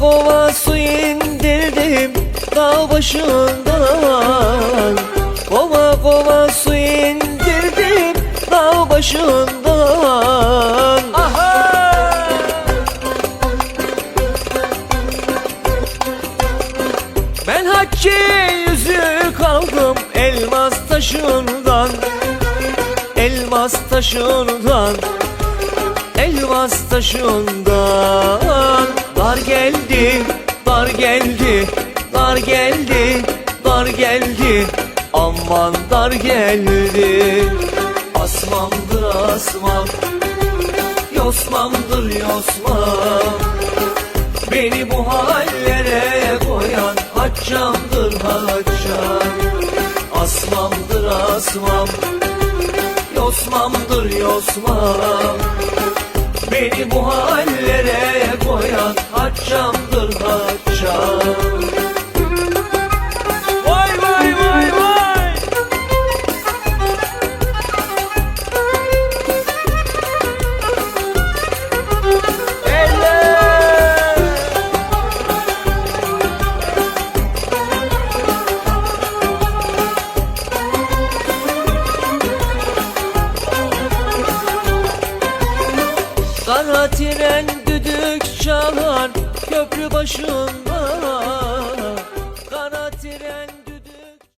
kova su indirdim dağ başından. Kova kova su indirdim dağ başından. Aha! Ben hakki yüzük elmas taşından. Elmas taşından Elmas taşından. Dar geldi, dar geldi, dar geldi, dar geldi. Aman dar geldi. Asmamdır asmam Yosmamdır yosmam Beni bu hallere koyan Haccamdır haccam Asmamdır asmam Yosmamdır yosmam Beni bu hallere Haccamdır haccam Vay vay vay vay. Eller Kara tren köprü başında.